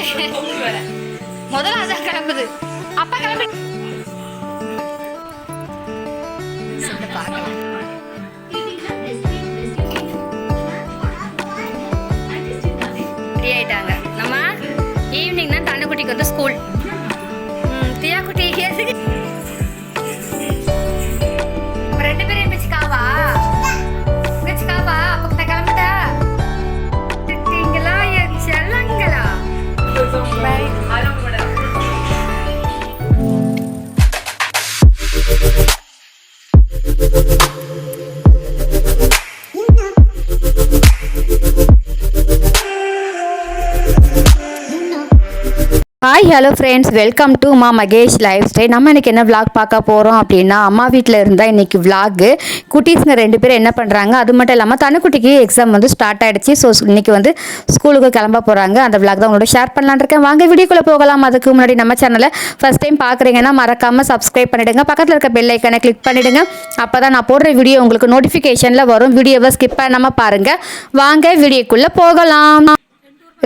முதல்ல அதான் கிளம்புது. அப்பா கிளம்பி பார்க்கலாம் hi hello friends welcome to my Mahesh life style நம்ம இன்றைக்கி என்ன விளாக் பார்க்க போகிறோம் அப்படின்னா அம்மா வீட்டில் இருந்தால் இன்றைக்கி விளாகு குட்டீஸுங்க ரெண்டு பேரும் என்ன பண்ணுறாங்க அது மட்டும் இல்லாமல் தனுக்குட்டிக்கு எக்ஸாம் வந்து ஸ்டார்ட் ஆகிடுச்சு ஸோ இன்னைக்கு வந்து ஸ்கூலுக்கு கிளம்ப போகிறாங்க அந்த விளாக் தான் உங்களோட ஷேர் பண்ணலான்னு இருக்கேன். வாங்க வீடியோக்குள்ளே போகலாம். அதுக்கு முன்னாடி நம்ம சேனலை ஃபஸ்ட் டைம் பார்க்குறீங்கன்னா மறக்காமல் சப்ஸ்கிரைப் பண்ணிடுங்க. பக்கத்தில் இருக்க பெல் ஐக்கனை கிளிக் பண்ணிடுங்க. அப்போ தான் நான் போடுற வீடியோ உங்களுக்கு நோட்டிஃபிகேஷனில் வரும். வீடியோவை ஸ்கிப் பண்ணாமல் பாருங்கள் வாங்க வீடியோக்குள்ளே போகலாம்.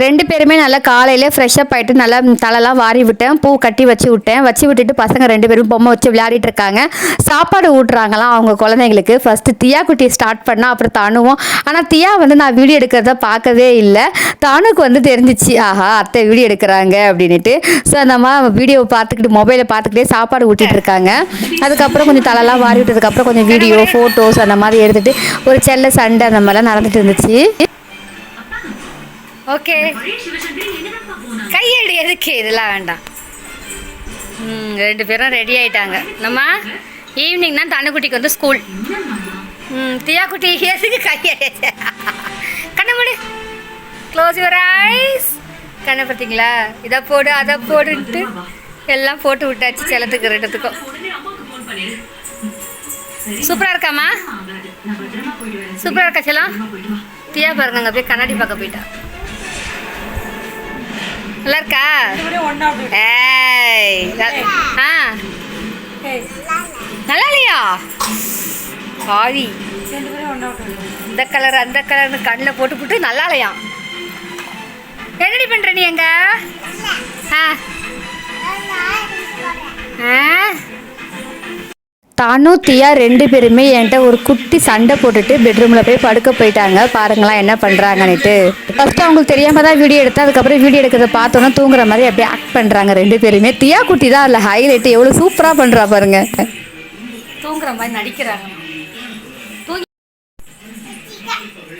ரெண்டு பேருமே நல்லா காலையிலே ஃப்ரெஷ்ஷப் ஆகிட்டு நல்லா தலைலாம் வாரி விட்டேன். பூ கட்டி வச்சு விட்டேன். வச்சு விட்டுட்டு பசங்க ரெண்டு பேரும் பொம்மை வச்சு விளையாடிட்டு இருக்காங்க. சாப்பாடு ஊட்டுறாங்களாம் அவங்க குழந்தைங்களுக்கு. ஃபஸ்ட்டு தியா குட்டி ஸ்டார்ட் பண்ணால் அப்புறம் தானுவோம். ஆனால் தியா வந்து நான் வீடியோ எடுக்கிறத பார்க்கவே இல்லை. தானுக்கு வந்து தெரிஞ்சிச்சு ஆஹா அத்தை வீடியோ எடுக்கிறாங்க அப்படின்ட்டு ஸோ அந்த மாதிரி வீடியோவை பார்த்துக்கிட்டு மொபைலை பார்த்துக்கிட்டே சாப்பாடு ஊட்டிகிட்டு இருக்காங்க. அதுக்கப்புறம் கொஞ்சம் தலைலாம் வாரி விட்டதுக்கப்புறம் கொஞ்சம் வீடியோ ஃபோட்டோஸ் அந்த மாதிரி எடுத்துகிட்டு ஒரு செல்ல சண்டை அந்த மாதிரிலாம் நடந்துட்டு இருந்துச்சு. ஓகே கையெடு எதுக்கு? இதெல்லாம் வேண்டாம். ம் ரெண்டு பேரும் ரெடி ஆயிட்டாங்க. நம்ம ஈவினிங் தான் தண்ணுக்குட்டிக்கு வந்து ஸ்கூல் ம் தியா குட்டி எதுக்கு கையெடு கண்ணை மூடு க்ளோஸ் யுவர் ஐஸ் கண்ணை பார்த்தீங்களா? இதை போடு அதை போடுன்ட்டு எல்லாம் போட்டு விட்டாச்சு செலத்துக்கு ரெண்டுத்துக்கும். சூப்பராக இருக்காமா சூப்பராக இருக்கா செலம் தியா பாருங்க அங்கே போய் கண்ணாடி பார்க்க போயிட்டா. நல்லா இருக்கா? ஏய் ஆ. நல்லா இல்லையா? ஆவி இந்த கலர் அந்த கலர்னு கண்ணில் போட்டு போட்டு நல்லா இல்லையா? என்னடி பண்ணுற நீ எங்கே தானும் தியா ரெண்டு பேருமே என்கிட்ட ஒரு குட்டி சண்டை போட்டுட்டு பெட்ரூமில் போய் படுக்க போயிட்டாங்க. பாருங்களா என்ன பண்ணுறாங்கன்னுட்டு ஃபஸ்ட்டு அவங்களுக்கு தெரியாமல் தான் வீடியோ எடுத்தேன். அதுக்கப்புறம் வீடியோ எடுக்கிறத பார்த்தோன்னா தூங்குற மாதிரி அப்படியே ஆக்ட் பண்ணுறாங்க ரெண்டு பேருமே. தியா குட்டி தான் அதில் ஹைலைட்டு எவ்வளோ சூப்பராக பண்ணுறா பாருங்க. தூங்குற மாதிரி நடிக்கிறாங்க. தூங்கி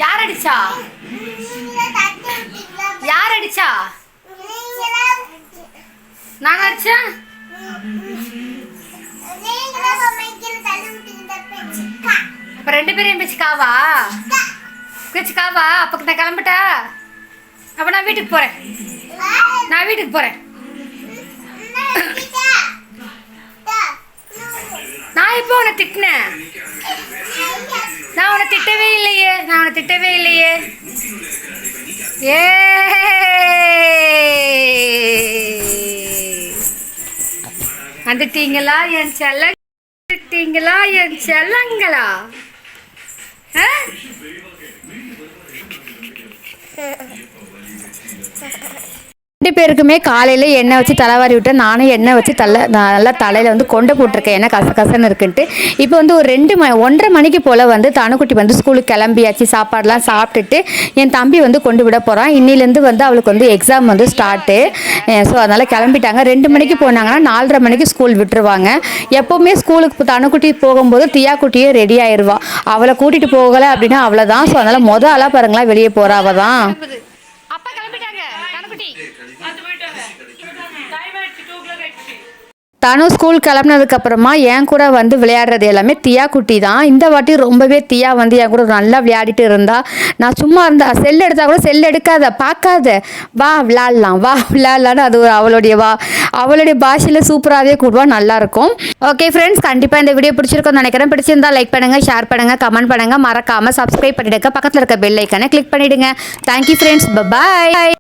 யார் அடிச்சா? யார் அடிச்சா? நான் அடிச்சேன்? பேரும் பிச்சுக்காவா பிச்சுக்காவா அப்போ நான் கிளம்பிட்டா? அப்போ நான் வீட்டுக்கு போறேன். நான் வீட்டுக்கு போறேன். நான் இப்போ உன்னை திட்டினேன்? நான் உன்னை திட்டவே இல்லையே. நான் உன்னை திட்டவே இல்லையே. ஏ வந்துட்டீங்களா என் செல்ல? வந்துட்டீங்களா என் செல்லங்களா? ஆ? ரெண்டு பேருக்குமே காலையில் எண்ணெய் வச்சு தலைவாரி விட்டேன் நானும் எண்ணெய் வச்சு தலை நல்லா தலையில் வந்து கொண்டை போட்டிருக்கேன். என்ன கச கசன்னு இருக்குன்ட்டு. இப்போ வந்து ஒரு ரெண்டு மணி ஒன்றரை மணிக்கு போல் வந்து தனுக்குட்டி வந்து ஸ்கூலுக்கு கிளம்பியாச்சு. சாப்பாடெலாம் சாப்பிட்டுட்டு என் தம்பி வந்து கொண்டு விட போகிறான் இன்னிலேருந்து வந்து அவளுக்கு வந்து எக்ஸாம் வந்து ஸ்டார்ட்டு ஸோ அதனால் கிளம்பிட்டாங்க. ரெண்டு மணிக்கு போனாங்கன்னா நாலரை மணிக்கு ஸ்கூல் விட்டுருவாங்க. எப்போவுமே ஸ்கூலுக்கு தனுக்குட்டி போகும்போது தியாக்குட்டியே ரெடி ஆயிடுவா அவளை கூட்டிகிட்டு போகலை அப்படின்னா அவ்வளோதான் ஸோ அதனால் மொதல் ஆளாக பாருங்களா வெளியே போகிறா அவள் தான் அப்பா கிளம்பிட்டாங்க தனு ஸ்கூல் கிளம்புனதுக்கு அப்புறமா என் கூட வந்து விளையாடுறது எல்லாமே தியா குட்டி தான். இந்த வாட்டி ரொம்பவே தியா வந்து என் கூட நல்லா விளையாடிட்டு இருந்தா. நான் சும்மா இருந்தா செல் எடுத்தா கூட செல் எடுக்காத பார்க்காத. வா விளையாடலாம் வா விளையாடலான்னு அது ஒரு அவளுடைய வா அவளுடைய பாஷையில் சூப்பராகவே கூடுவா நல்லா இருக்கும். ஓகே ஃப்ரெண்ட்ஸ் கண்டிப்பாக இந்த வீடியோ பிடிச்சிருக்கோம்னு நினைக்கிறேன். பிடிச்சிருந்தா லைக் பண்ணுங்க ஷேர் பண்ணுங்க கமெண்ட் பண்ணுங்க. மறக்காம சப்ஸ்கிரைப் பண்ணிடுங்க. பக்கத்தில் இருக்க பெல் ஐக்கனை கிளிக் பண்ணிடுங்க. Thank you friends bye